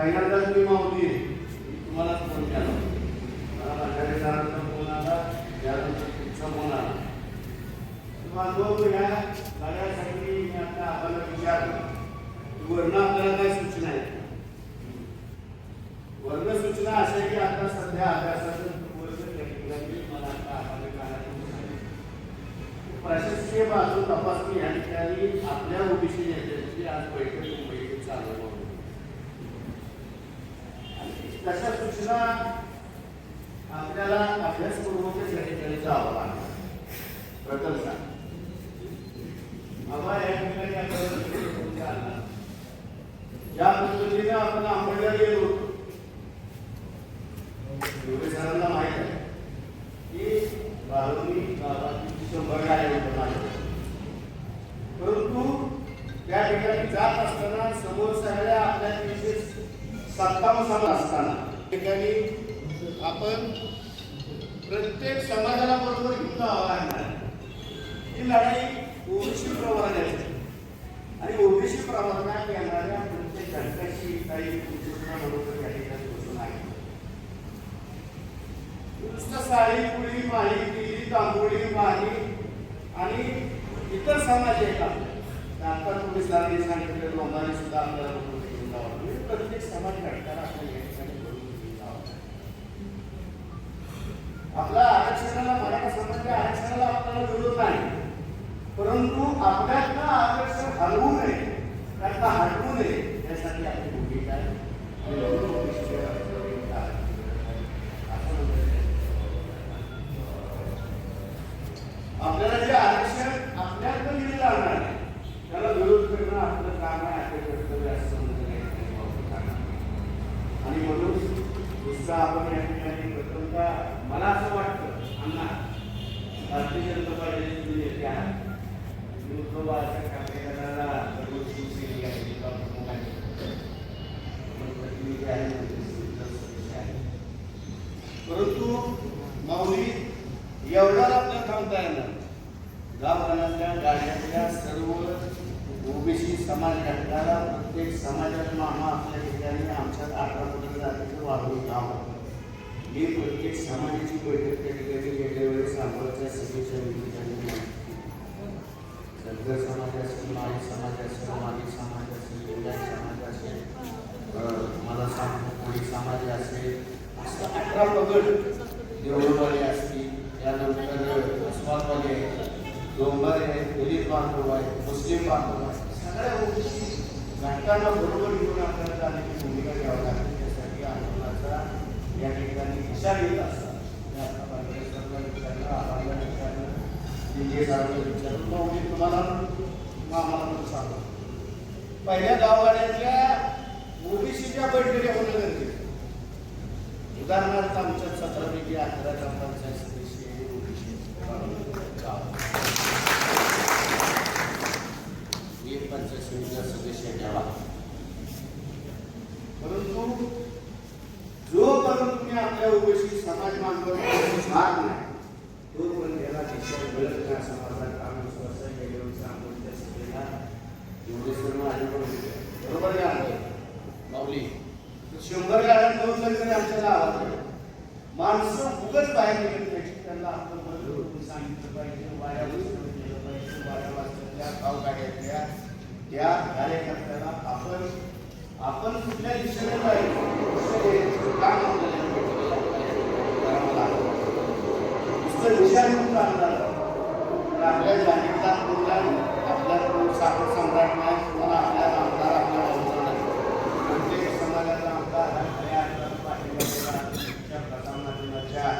Aynen ज्या पद्धतीने आपण आंबडला गेलो होतो एवढे सरांना माहीत आहे की बाळवणी गावातील शंभर गाड्या होत्या माझ्या परंतु त्या ठिकाणी जात असताना समोर सगळ्या आपल्या तीनशे सत्तावन्न साल असताना त्या ठिकाणी आपण प्रत्येक समाजाला बरोबर घेऊन जावं लागणार ही लढाई ओबीसी प्रवर्गाची आणि ओबीसी प्रवर्गात येणाऱ्या प्रत्येक घटकाची काही सूचना बरोबर या ठिकाणी घोषण आहे नुसतं साडी पुळी माळी केली तांबोळी माळी आणि इतर समाज आहेत आपल्या आता तुम्ही साधी सांगितलं लोकांनी सुद्धा आपल्याला बरोबर घेऊन जावं म्हणजे प्रत्येक समाज घटकाला या ठिकाणी आपल्या आरक्षणाला मराठा समाजाच्या आरक्षणाला आपल्याला विरोध नाही. परंतु आपल्यातलं आरक्षण हलवू नये त्यातलं हटवू नये यासाठी आपली भूमिका आहे. येणार गावगाड्यातल्या गाड्यातल्या सर्व ओबीसी समाज घटकाला प्रत्येक समाजात मामा आपल्या ठिकाणी आमच्यात अठरा फुट जातीचं वाढवून जावं मी प्रत्येक समाजाची बैठक समाज समाज समाज समाज मला सांग कोळी समाज असेल असं अठरा पगड डोंगर आहेत दलित बांधव आहेत मुस्लिम बांधव आहे. सगळ्या गोष्टी घटकांना बरोबर घेऊन आपल्याला जाण्याची भूमिका घ्यावी लागते. त्यासाठी आंदोलनाचा या ठिकाणी दिशा घेत असतात. विचारलं आम्हाला विचारलं दिल्ली विचारलं मग मी तुम्हाला आम्हाला पण सांगतो. पहिल्या गावगाड्यातल्या ओबीसीच्या बैठकी होणं गरजेचं उदाहरणार्थ आमच्या सतरापैकी अकरा ग्रामपंचायत सदस्य ओबीसी एक पंचायत समितीचा सदस्य घ्यावा परंतु जोपर्यंत तुम्ही आपल्या ओबीसी समाज बांधवांना भाग नाही. तोपर्यंत याला दिशा मिळत नाही असं माझा काम विश्वास आहे गेल्या आंबोलीच्या सभेला आजोबा होते. बरोबर आहे माऊली. शंभर गाड्या दोन तरी आमच्या गावात आहे. माणसं उगच बाहेर नाही त्यांना आपण बरोबर सांगितलं पाहिजे. वाड्या उचलून केलं पाहिजे. वाड्या वाचल्या गाव गाड्यातल्या त्या कार्यकर्त्याला आपण आपण कुठल्या दिशेने हे काम आपल्याला करावं लागतं. नुसतं दिशा घेऊन चालणार नाही. तर आपल्या जागेचा कोणता आपल्या साखर सम्राट नाही आपल्या आमदार आपल्या नाही. प्रत्येक समाजाचा आमदार हा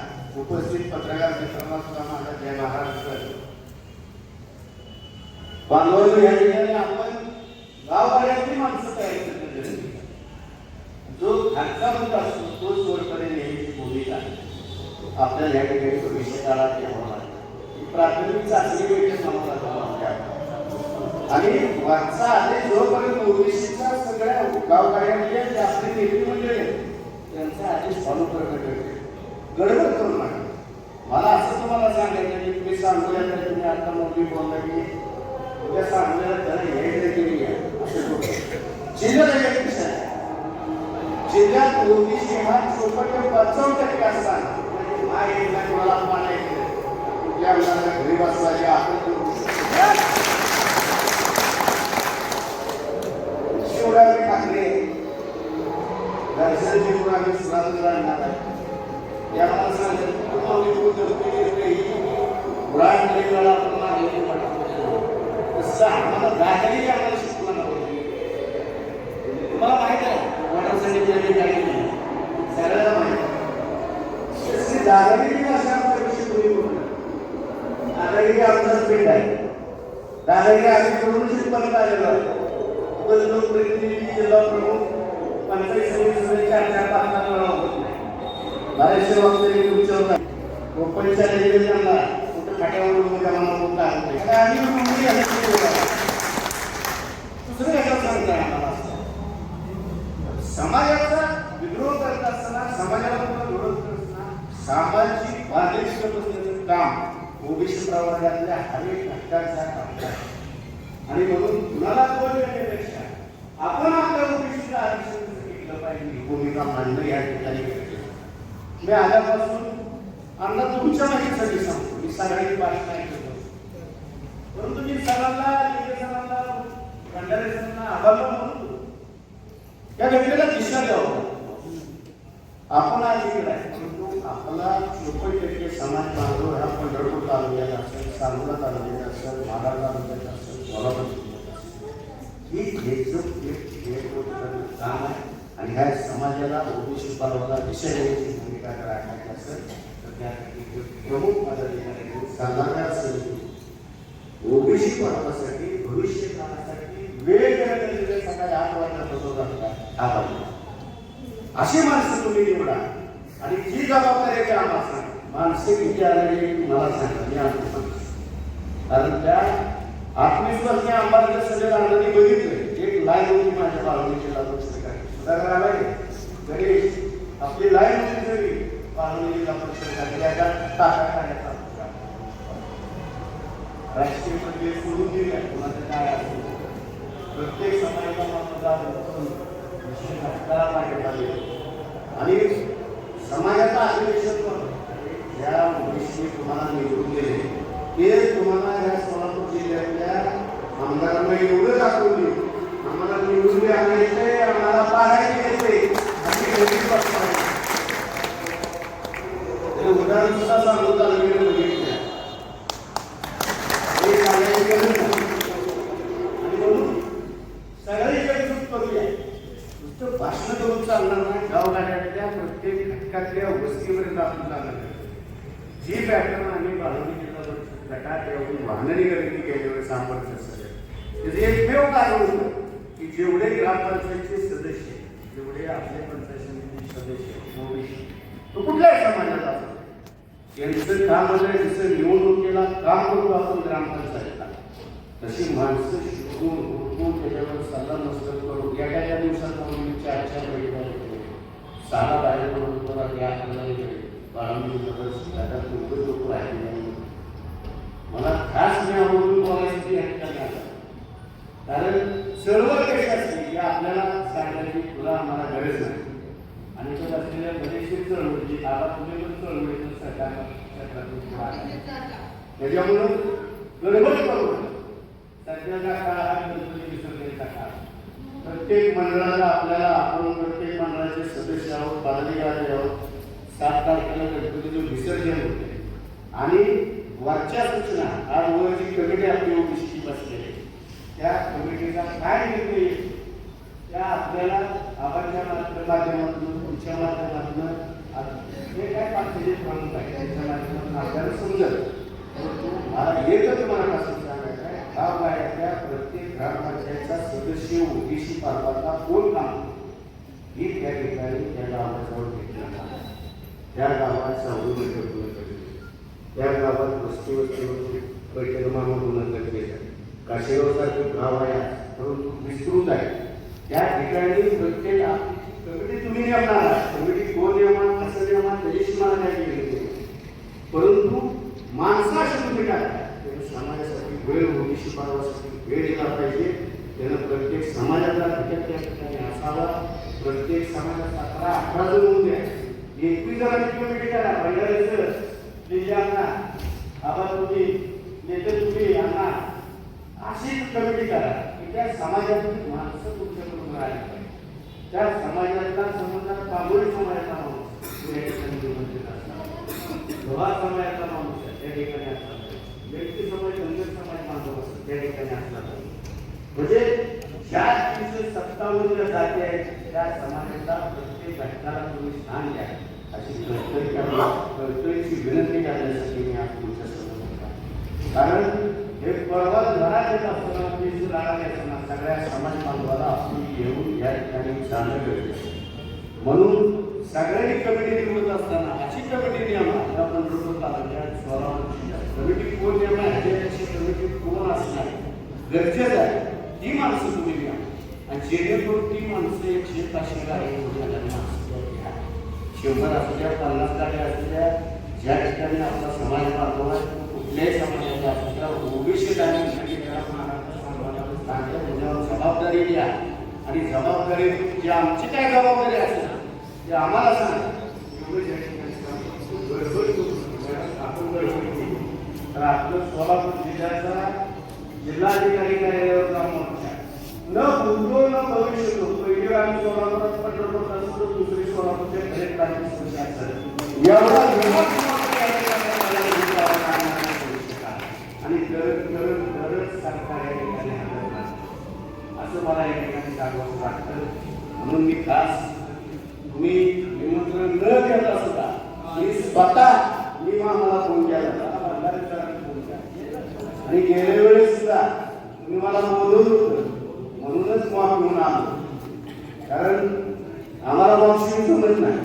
उपस्थित पत्रकार मित्रांना सुद्धा माझा जय महाराष्ट्र या ठिकाणी आपण गावगाड्यातली माणसं तयार करण्याची जो खालचा मुद्दा असतो तो सोडपर्यंत नेहमीची भूमिका आपल्याला या ठिकाणी प्राथमिक चाचणी बैठक आणि वाचा आले जोपर्यंत ओबीसीच्या सगळ्या गावगाड्यामध्ये जे आपले नेते मंडळी आहेत, त्यांचा आदेश फॉलो करणं गडबड करू नका. मला असं तुम्हाला सांगायचं की तुम्ही सांगूया तर तुम्ही आता मोदी बोलला की उद्या सांगूया तर यायचं की नाही आहे, असं करू जिल्ह्यात एक विषय जिल्ह्यात ओबीसी हा चौपट पंचावन्न टक्के असताना म्हणजे हा एक लाख मला पाडायचं कुठल्या मुलाला घरी बसवायचे आपण करू शकतो. शिवराज ठाकरे दर्शन जिंकून आम्ही सुरात आणणार आहे या मला सांगितलं कुठं विकून धरते येते ही ब्रांड लेवलला आपण मागणी पाठवतो तसं आम्हाला दादागिरी आम्हाला शिकवलं नव्हतं तुम्हाला माहीत आहे वॉटर समितीने काय केलं सगळ्याला माहीत आहे तशी दादागिरी भाषा आपल्या शिकवली पूर्ण दादागिरी आमचं पेट आहे. दादागिरी आम्ही करून शिकवत आलेलो आहे. उपज लोकप्रतिनिधी जिल्हा प्रमुख पंचायत समिती सदस्य होत नाही बरेचसे वक्तव्य तुमचे होतात कोकणच्या निवेदनाला कुठं उभं आम्ही दुसरं आम्हाला. समाजाचा विद्रोह करत असताना समाजाला विरोध करत असताना सामाजिक बांधिलकी बसण्याचं काम ओबीसी प्रवर्गातल्या हरेक घटकाचा काम आणि म्हणून कुणाला कोण देण्यापेक्षा आपण आपल्या ओबीसीला आरक्षण घेतलं पाहिजे. ही भूमिका मांडणं या ठिकाणी मी आल्यापासून अण्णा तुमच्या माहितीसाठी सांगतो. मी सगळ्यांनी भाषण नाही करतो परंतु मी सरांना लिंगे सरांना आभार म्हणतो या घटनेला दिशा द्यावं आपण आज इकडे आहे आपला लोकल टक्के समाज बांधव हा पंढरपूर तालुक्यात असेल सांगोला तालुक्यात असेल माढा तालुक्यात असेल सोलापूर जिल्ह्यात असेल. ही घ्यायचं एक घ्यायचं काम आहे आणि ह्या समाजाला ओबीसी पर्वाला विषय देण्याची भूमिका जर राखायची असेल तर त्यासाठी प्रमुख पदाधिकारी सल्लागार समिती ओबीसी पर्वासाठी भविष्य काळासाठी वेगवेगळ्या सकाळी आठ वाजता बसवतात हा पाहिजे अशी माणसं तुम्ही निवडा. आणि ही जबाबदारी आहे आम्हाला सांगा. मानसिक विचाराने आलेली मला सांगा. मी आम्ही सांगतो कारण त्या आत्मविश्वासने आंबाच्या सगळ्या आनंदी बघितले एक लाईन होती माझ्या बाळवणी लागू परिषद सुधाकर आलाय. आपली लाईन होती तरी बाळवणी जिल्हा परिषद याच्या टाका टाकायचा राजकीय पदवी सोडून दिली आहे. कोणाचं काय असेल प्रत्येक समाजाला मतदार करून विषय घटकाला पाठिंबा दिला. आणि समाजाचा अधिवेशन पण ज्या ओबीसी तुम्हाला निवडून दिले. ते तुम्हाला या सोलापूर जिल्ह्यातल्या आमदारांना एवढं दाखवले आम्हाला निवडून द्यायला आम्हाला पाहायला येते आम्ही घरी बसणार. ते उदाहरण सुद्धा सांगू तालुक्याने बघितलं हे सांगायची गरज नाही. आणि म्हणून सगळे एकत्रित करूया नुसतं भाषण करून चालणार नाही गावगाड्यातल्या प्रत्येक घटकातल्या वस्तीपर्यंत आपण जाणार नाही. जी पॅटर्न आम्ही बाळवणी जिल्हा परिषद गटात येऊन वाहनाने खरेदी केल्यावर सामर्थ्य सगळं त्याचं एकमेव कारण होतं की जेवढे ग्रामपंचायतचे सदस्य जेवढे आपले पंचायत समिती सदस्य ओबीसी तो कुठल्याही समाजाचा असो. यांचं काम म्हणजे जसं निवडणुकीला काम करू आपण ग्रामपंचायतला तशी माणसं शिकून उठून त्याच्यावर सल्ला मस्तक करून एका त्या दिवसात म्हणून चार चार बैठका घेतल्या. साला बाहेर म्हणून तुला या करणारे लोक राहिले. मला खास मी आवडून बोलायचं की या कारण सर्व काही असते की आपल्याला सांगण्याची तुला आम्हाला गरज नाही आणि तो असलेल्या बरेचसे चळवळी आता तुम्ही पण चळवळीचं सरकार. त्याच्यामुळं गडबड करू. सध्याचा काळ हा गणपती विसर्जन प्रत्येक मंडळाला आपल्याला आपण प्रत्येक मंडळाचे सदस्य आहोत पदाधिकारी आहोत सात तारखेला गणपतीचं विसर्जन होते आणि वरच्या सूचना आज वरची कमिटी आपली ओबीसीची बसलेली. त्या कमिटीचा काय निर्णय त्या आपल्याला आबाच्या माध्यमातून तुमच्या माध्यमातून हे काय पाचशे प्रमुख आहे त्यांच्या माध्यमातून आपल्याला समजत परंतु मला एकच मनात असं सांगायचं आहे गाव बाहेरच्या प्रत्येक ग्रामपंचायतचा सदस्य ओबीसी पालकाचा कोण काम ही त्या ठिकाणी त्या गावाजवळ घेतला त्या गावात सावली बैठक होणं त्या गावात वस्ती वस्तीवर परिक्रमा होणं गरजेचं आहे काशेगावसारखं गाव आहे परंतु विस्तृत आहे त्या ठिकाणी प्रत्येक कमिटी तुम्ही नेमणार कमिटी कोण नेमणार कसं नेमणार त्याची मला काय केलं नाही. परंतु माणसाशी तुम्ही काय? त्यानं समाजासाठी वेळ होती शिकवण्यासाठी वेळ दिला पाहिजे. त्यानं प्रत्येक समाजाचा घटक त्या ठिकाणी असावा. प्रत्येक समाजात अकरा अठरा जण होऊन द्या. एकवीस जणांची कमिटी करा. पहिल्या दिवशी अण्णा आबा तुम्ही नेते तुम्ही अण्णा अशी कमिटी करा की त्या समाजातील माणसं तुमच्याकडून राहिली पाहिजे. त्या समाजातला समजा काबोली समाजाचा माणूस तो या ठिकाणी निमंत्रित असावा प्रभा समाजाचा माणूस आहे. त्या ठिकाणी असला व्यक्ती समाज धनगर समाज बांधव असतात त्या ठिकाणी असला म्हणजे ज्या तीनशे सत्तावन्न जाती आहेत त्या समाजाचा प्रत्येक घटकाला तुम्ही स्थान द्या. अशी कळकळी करा- कळकळीची विनंती करण्यासाठी मी आज तुमच्यासमोर कारण हे पर्वत घरात येत असताना आपली राहणार असताना सगळ्या समाज बांधवाला आपली येऊन या ठिकाणी जाणं गरजेचं म्हणून सगळ्यांनी कमिटी निवडत असताना अशी कमिटी नियमा या पंढरपूर तालुक्यात स्वराव कमिटी कोण नेमणार ह्याच्यापेक्षा कमिटी कोण असणार? गरजेचं आहे. ती माणसं तुम्ही घ्या. आणि जेणेकरून ती माणसं एकशे पाचशे गाडी शंभर असू द्या पन्नास गाड्या असू द्या ज्या ठिकाणी आपला समाज बांधव आहे तो कुठल्याही समाजाचा द्या ओबीसी गाडी त्याच्यावर जबाबदारी घ्या आणि जबाबदारी जी आमची काय जबाबदारी असेल ते आम्हाला सांगा. आपण तर आपलं सोलापूर जिल्ह्याचा जिल्हाधिकारी कार्यालयावर काम न भूतो न पहिले पहिली आम्ही सोलापुरात पंढरपूर दुसरी सोलापूरच्या घरी एवढा विनोद तुम्हाला या ठिकाणी मला भेटावा लागणार नाही. आणि गरज गरज गरज सरकार या ठिकाणी हलत नाही. असं मला या ठिकाणी सांगावं वाटतं म्हणून मी खास तुम्ही निमंत्रण न देता सुद्धा मी स्वतः मी मला फोन केला होता भंडारी सरांनी फोन केला आणि गेल्या वेळेस सुद्धा तुम्ही मला बोलवलं होतं म्हणूनच माफ घेऊन आलो कारण आम्हाला मावशी जमत नाही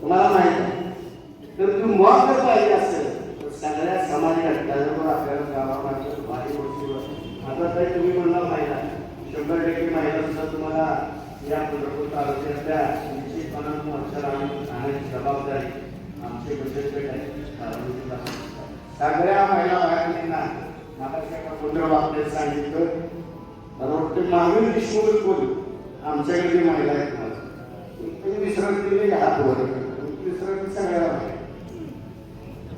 तुम्हाला माहीत आहे तर तुम्ही माफ जर पाहिजे असेल तर सगळ्या समाज घटकांवर आपल्याला गावामध्ये भारी गोष्टीवर आता काही तुम्ही म्हणला महिला शंभर टक्के महिला सुद्धा तुम्हाला या पंढरपूर तालुक्यातल्या निश्चितपणानं मोर्चाला आणून आणण्याची जबाबदारी आमचे बचत गट आहे तालुक्यातला. सगळ्या महिला बाहेर मला एका कुंड्या बाबतीत सांगितलं. मला वाटतं मागील देशमुख बोल. आमच्याकडे जी महिला आहेत ना तुम्ही विश्रांती दिली का हात वर विश्रांती सगळ्याला माहिती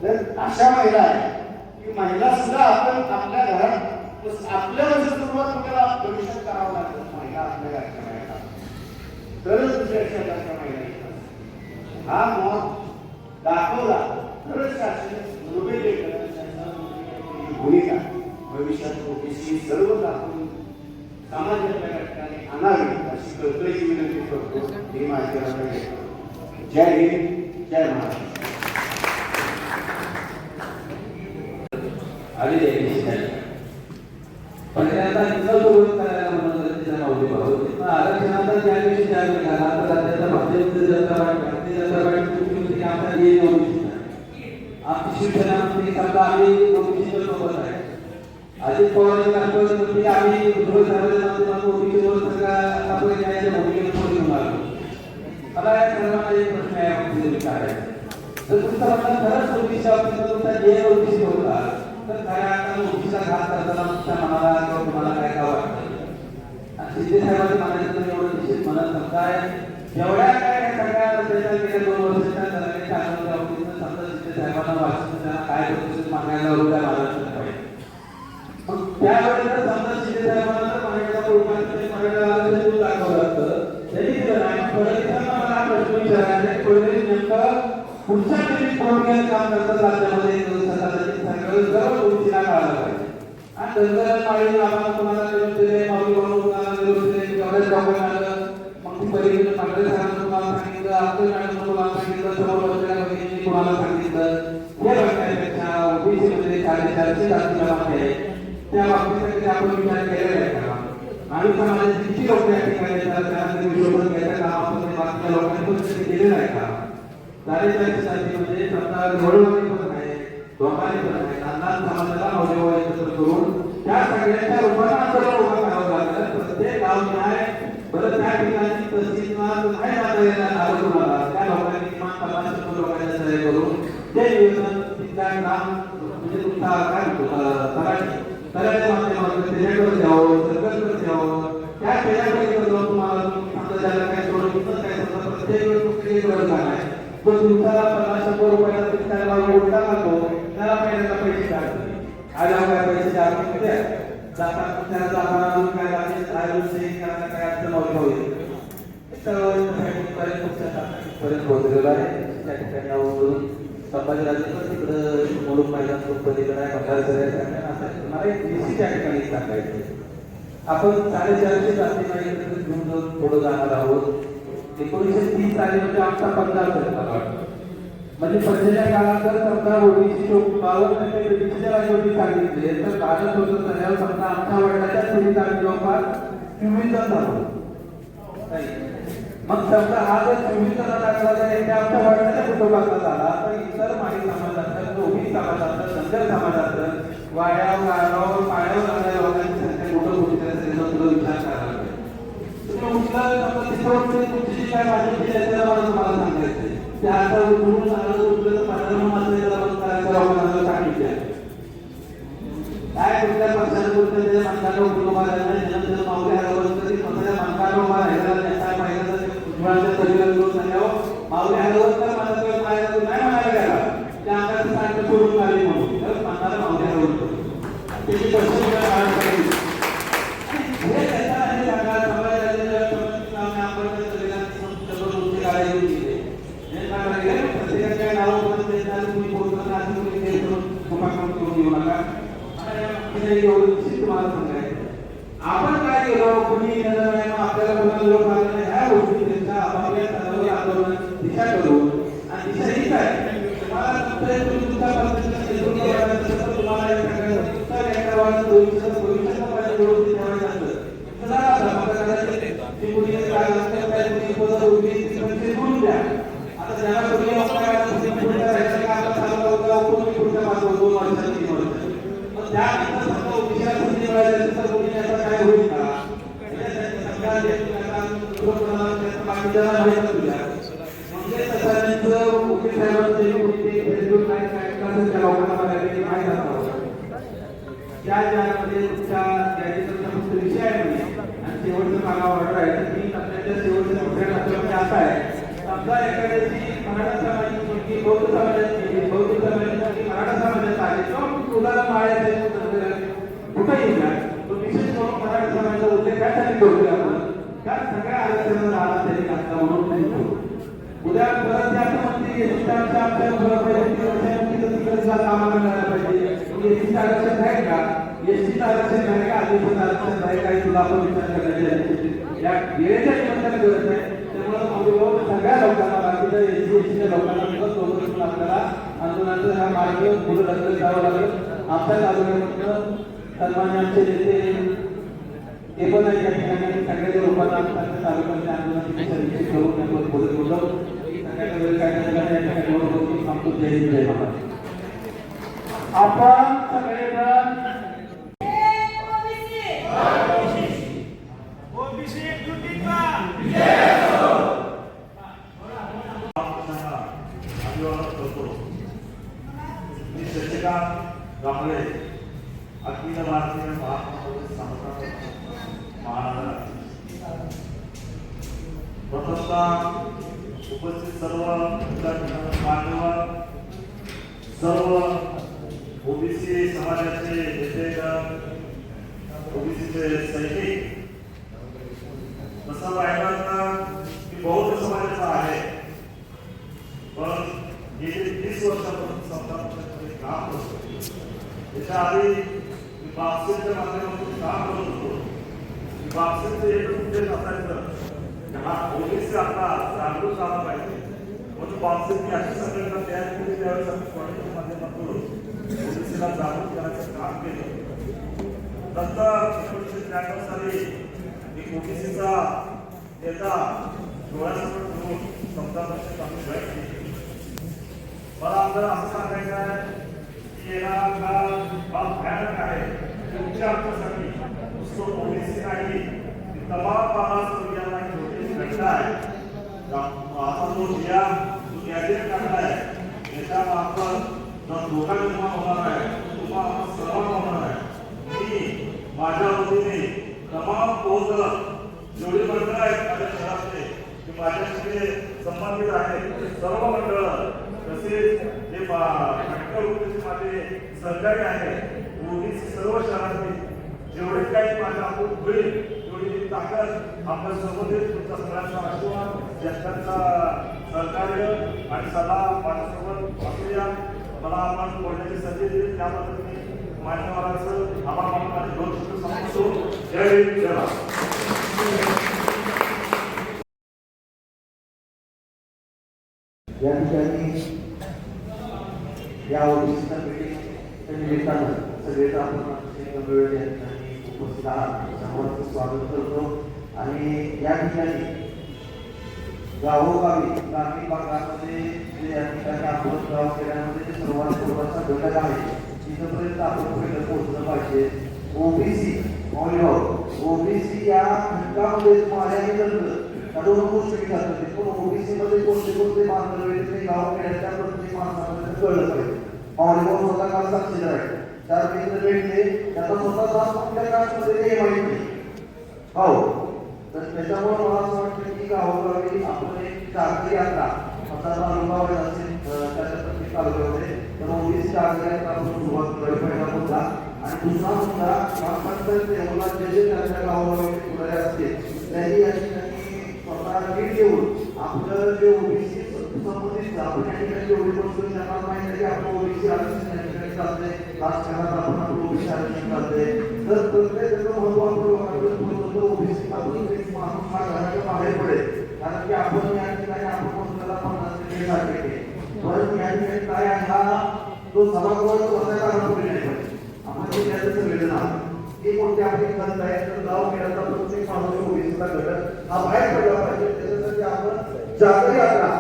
तर अशा महिला आहेत की महिला सुद्धा आपण आपल्या घरात आपल्या सुरुवात आपल्याला भविष्यात करावं लागतं. महिला आपल्या घरच्या महिला तरच दुसऱ्या क्षेत्राच्या महिला हा मत दाखवला तरच शासन रुबे भूमिका भविष्यात ओबीसी सर्व दाखवून समाजाच्या घटकाने आणावी अशी कळकळीची विनंती करतो हे माझ्या जय हिंद जय महाराष्ट्र पण तिथं सोडून करायला म्हणत होते भाऊ आरक्षणाचा ज्या दिवशी जाहीर झाला तर राज्याचा भारतीय जनता पार्टी भारतीय जनता पार्टी ये आम्ही ओबीसीच्या सोबत आहे अजित पवार राष्ट्रवादी मंत्री आम्ही उद्धव आपण न्यायाच्या मला या सर्वांना एक प्रश्न आहे आपल्याला जर तुमचा खरंच ओबीसी तुमचा जे ओबीसी होता तर काय अर्थानं ओबीसीचा घात करताना तुमच्या मनाला किंवा तुम्हाला काय काय वाटतं आणि शिंदे साहेबांचं म्हणायचं तर एवढं निश्चित म्हणत काय एवढ्या काय सगळ्या दोन वर्षाच्या सगळ्यांच्या आनंद ऑफिसनं समजा साहेबांना वाचून त्यांना काय मागायला होतं महाराष्ट्रात पाहिजे मग समजा शिंदे साहेबांना पहिले नेमकं पुढच्या काम करतात राज्यामध्ये सगळं सर्व गोष्टीला पाहिजे. आणि दंगल आम्हाला कोणाला निरोप दिले माऊली कोणाला निरोप दिले आलं मग ती तुम्हाला सांगितलं आपलं मॅडम सांगितलं समोर बसलेल्या भगिनींनी कोणाला सांगितलं हे बघण्यापेक्षा ओबीसी मध्ये साडेचारशे जाती आहे त्या बाबतीसाठी आपण विचार केलेला आहे का आणि समाजात किती लोक या ठिकाणी येतात काम बाकीच्या लोकांनी पण केलेलं आहे का साडेचारशे जाती म्हणजे समजा पण आहे दोघांनी पण आहे समाजाला नवजेवा एकत्र करून त्या सगळ्यांच्या रूपानं आंदोलन उभा करावं लागलं. प्रत्येक गाव न्याय बरं काय ठिकाणी तहसीलदार काय जाता येणार आलं तुम्हाला त्या लोकांनी किमान पन्नास शंभर लोकांच्या सह्या करून ते नियोजन तिथल्या काम म्हणजे तुमचा काय म्हणतो अं, माध्यमातून त्याच्याकडे द्यावं सरकारकडे द्यावं त्या त्याच्याकडे जाऊन तुम्हाला समजा ज्याला काय सोडून इथं काय समजा प्रत्येक वेळेस कुठलीही गरज नाही तो तुमचा पन्नास शंभर रुपयाला तुम्ही त्याला उलटा लागतो त्याला पहिल्यांदा पैसे काढतो आज काय पैसे काढून किती जाता जाताना जाताना काय लागेल काय विषय करायला काय अडचण नव्हती होईल. पर्यंत पोहोचलेला आहे त्या ठिकाणी संभाजीराजे पण तिकडं मुलुक पाहिजे पलीकडे आहे भंडारा मला एक त्या ठिकाणी सांगायचं आपण साडेचारशे जाती नाही घेऊन जाऊन पुढे जाणार आहोत. एकोणीसशे तीस साली म्हणजे आमचा पंधरा म्हणजे पंधराच्या काळात जर समजा ओबीसी बावन टक्के ब्रिटिशच्या राजवटी सांगितले तर भारत स्वतंत्र झाल्यावर समजा आमच्या वडिलाच्या पिढीत आम्ही जवळपास चोवीस झालो मग समजा हा जर चोवीस जण दाखला तर ते आमच्या वडिलाच्या कुटुंबातला झाला तर इतर माही समाज असतात ओबी समाज असतात धनगर समाज असतात वाड्यावर गाळावर पाण्यावर राहणाऱ्या लोकांची संख्या मोठं होती असेल मग तुला विचार करायला लागेल. तुम्ही उठला समजा तिथं काय भाषा मला तुम्हाला सांगायचं ते आता पंधरा काय कुठल्या पक्षाने कुठल्या त्या माणसाला उठून नाही हरवलं तरी स्वतःच्या माणसाला उभा राहिला नाही काय पाहिलं तर मुलांच्या परिवार घेऊन सांगावं मावळे हरवत तर माझा तर पाहिला तू नाही म्हणायला गेला त्या अंगाचं सांगतं सोडून आली म्हणून तर माणसाला मावळे हरवलं त्याची पश्चिम काढायला पाहिजे हे त्याचा आहे सांगा समाजाच्या समाजाने आपण संविधान जबरदस्ती काढायला गेले हे सांगायला गेले प्रत्येकाच्या नावावर पण ते झालं तुम्ही बोलतो ना तुम्ही ते करून उपक्रम करून येऊ नका आता या बाबतीत एवढं निश्चित तुम्हाला सांगायचं आपण काय केलो कुणी नजर नाही मग आपल्याला कोणाला लोक आले नाही ह्या गोष्टी त्यांच्या अभाव्या तणावावर आंदोलन दिशा करून आणि दिशा हीच आहे तुम्हाला तुमच्या तुम्ही तुमच्या पद्धतीने शेड्यूल करायचं असेल तर तुम्हाला एक सांगायचं तुमच्या लेकरावाचं भविष्याचं भविष्याचं पाहिजे व्यवस्थित ठेवायचं असतं चला आता मग कदाचित ती मुली काय लागतं काय मुली पदर उभी ती पण ते बोलून द्या आता ज्याला तुम्ही काय पुढच्या राहायचं का आता चालू होता तुम्ही पुढच्या मागं दोन वर्षात तीन वर्षात मग त्यानंतर समजा विचार संधी मिळाली असेल तर कोणी याचा काय होईल का त्याच्यासाठी सरकार जे आता पूर्णपणे त्याचं बाकीच्याला माहीत नसू द्या. म्हणजे तसं वकील साहेबांचं जे कोणी ते फेसबुक काय काय कसं त्या लोकांना बघायला माहीत असावं त्या ज्यामध्ये तुमच्या गॅजेटचा फक्त विषय आहे नाही आणि शेवटचं मला ऑर्डर आहे तर मी आपल्याच्या शेवटच्या दुसऱ्या टप्प्यामध्ये असा आहे समजा एखाद्याची मराठा समाजाची मुलगी बौद्ध समाजाची मुलगी, बौद्ध समाजाची मुलगी मराठा समाजात आली किंवा तुला माळ्याचे कुठेही जा तो विशेष करून मराठा समाजाचा उल्लेख त्यासाठी करतोय आपण त्या सगळ्या आरक्षणाला आला त्यांनी घातला म्हणून नाही करू. उद्या परत ते असं म्हणते एसटीच्या आमच्या मुलं पाहिजे तीन वर्षांनी तिथं तिकडे जा कामाला मिळायला पाहिजे मग एसटीचं आरक्षण आहे का एसटीचं आरक्षण आहे का आधीचं आरक्षण आहे काय तुला आपण विचार करायचे आहे. या वेळेच्या निमित्ताने गरज आहे त्यामुळे मग सगळ्या लोकांना बाकीच्या एसटी एसटीच्या लोकांना सुद्धा सोबत आपल्याला आंदोलनाचा हा मार्ग पुढे ढकलत जावं लागेल आमच्या तालुक्यामधलं सन्मान्य आमचे नेते ते पण आहे या ठिकाणी सगळ्या लोकांना आमच्या तालुक्याच्या आंदोलनाची करून त्यावर पुढे बोलतो आपण सगळेजण करतो मी कांबळे अखिल भारतीय महात्मा फुले प्रथमतः उपस्थित सर्व मानवा सर्व ओबीसी समाजाचे नेते ओबीसीचे सैनिक तसं पाहिलं तर मी बौद्ध समाजाचा आहे. पण गेली तीस वर्षापासून सत्तापक्षामध्ये काम करतो त्याच्या आधी मी बापसेच्या माध्यमातून काम करत होतो. बापसेचं एक उद्देश असायचं हा ओबीसी आता जागरूक झाला पाहिजे. म्हणून अशी संघटना तयार केली त्यावेळेस आम्ही कॉलेजच्या माध्यमातून ओबीसीला करायचं काम केलं. नंतर एकोणीसशे त्र्याण्णव साली ओबीसीचा नेता डोळ्यासमोर ठेवून आम्ही जॉईन केली. मला आमदार असं सांगायचं आहे की फार भयानक आहे. तुमच्या आमच्यासाठी नुसतं ओबीसी नाही तमाम मागासवर्गीयांना आहे आता जो जिया जो गॅजेट काढलाय त्याच्या मार्फत जो धोका निर्माण होणार आहे तो तुम्हाला सर्वांना होणार आहे मी माझ्या वतीने तमाम पोहोचत जेवढी मंडळ आहेत माझ्या शहरातले ते माझ्याशी संबंधित आहे सर्व मंडळ तसेच जे घटक माझे सहकारी आहे सर्व शहरातील जेवढे काही माझ्या आपण होईल तेवढी मी ताकद आपल्यासोबत तुमचा सगळ्यांचा आशीर्वाद ज्येष्ठांचा सहकार्य आणि सदा माझ्यासोबत वाचूया मला आपण बोलण्याची संधी दिली. त्याबद्दल मी मान्यवरांचं आभार मानून आणि दोन शब्द सांगतो जय हिंद जय या ठिकाणी या ओबीसीच्या मीटिंगच्या निमित्तानं सगळेच आपण उपस्थित आहात सर्वांचं स्वागत करतो आणि या ठिकाणी गावोगावी ग्रामीण भागामध्ये जे या ठिकाणी आपण गाव खेड्यामध्ये जे सर्वात सर्वांचा घटक आहे तिथपर्यंत आपण पहिलं पोहोचलं पाहिजे ओबीसी मौल्यभाव ओबीसी या घटकामध्ये मार्यादित दोन गोष्टी विचारतात पण ओबीसी कोणते कोणते मानदंड गाव खेड्यातल्या प्रत्येक माणसाला कळलं पाहिजे मौल्यभाव स्वतः काल साक्षीदार आहे चार मित्र भेटले त्यांना स्वतः कुठल्या कास्टमध्ये ते माहिती नाही. हो तर त्याच्यामुळे मला असं वाटतं की गावोगावी आपण एक जागरी यात्रा आता तालुका असेल त्याच्या प्रत्येक तालुक्यामध्ये. तर ओबीसी जागरी यात्रा आपण सुरुवात करावी पहिला मुद्दा. आणि दुसरा मुद्दा ग्रामपंचायत लेवलला जे जे त्यांच्या गावोगावी पुढारी असतील त्यांनी या ठिकाणी स्वतः लीड घेऊन आपलं जे ओबीसी संबंधित आपण या ठिकाणी जेवढी गोष्ट त्यांना माहिती आहे की आपण ओबीसी आरक्षण या राजकारणात आपण ओबीसी आरक्षण चालते तर प्रत्येक महत्त्व आपण ओबीसी आपण एक माणूस हा घराच्या बाहेर पडेल. कारण की आपण या ठिकाणी आपण म्हणतो पन्नास टक्के साठ टक्के पण या ठिकाणी काय आहे हा तो सभागृहात बसायला अनुभव नाही. पाहिजे आपण ते त्याचं सगळेजण आहोत ही कोणती खंत आहे तर गाव खेळाचा प्रत्येक माणूस ओबीसीचा घटक हा बाहेर पडला पाहिजे. त्याच्यासाठी आपण जागरी यात्रा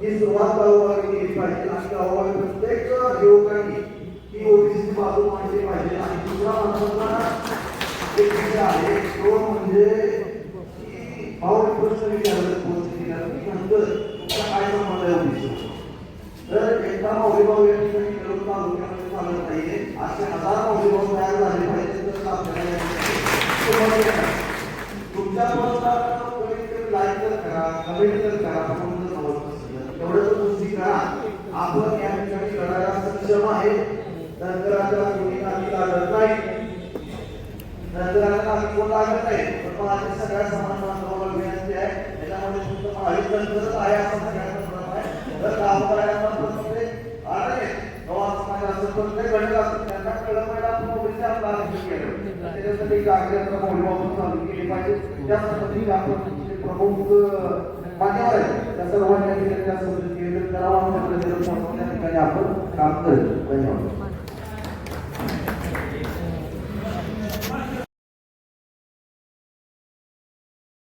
ही सुरुवात गावोगावी केली पाहिजे. आणि गावोगावी प्रत्येक युवकांनी ही ओबीसी बाजू मांडली पाहिजे आणि दुसरा महत्त्वाचा एक विषय आहे तो म्हणजे की भाऊ पोहोचली नंतर तुमचा काय संबंध आहे ओबीसी तर एकदा मौलीभाऊ या ठिकाणी मिळून तालुक्यामध्ये चालत नाहीये. असे हजार मौलीभाऊ तयार झाले पाहिजे तर आपल्याला तुमच्या लाईक तर करा कमेंट तर करा कोण जर आवडत असेल तेवढं तर गोष्टी करा आपण या ठिकाणी लढायला सक्षम आहे नंतर आता कोणी काही लागत नाही. नंतर आम्ही काही कोण लागत नाही. पण माझ्या सगळ्या समान बांधवाला विनंती आहे त्याच्यामध्ये तुमचं महावीर तंत्रच आहे असं सगळ्यांचा भ्रम आहे. तर काम करायला प्रत्येक अरे गावा समाज असं त्यांना कळलं पाहिजे आपण केलं. त्याच्यासाठी जागृत मोबाईल वापरून चालू केली. पाहिजे त्या आपण जे प्रमुख मान्यवर आहेत. त्या सर्वांनी त्या त्या ठिकाणी आपण काम करेल धन्यवाद.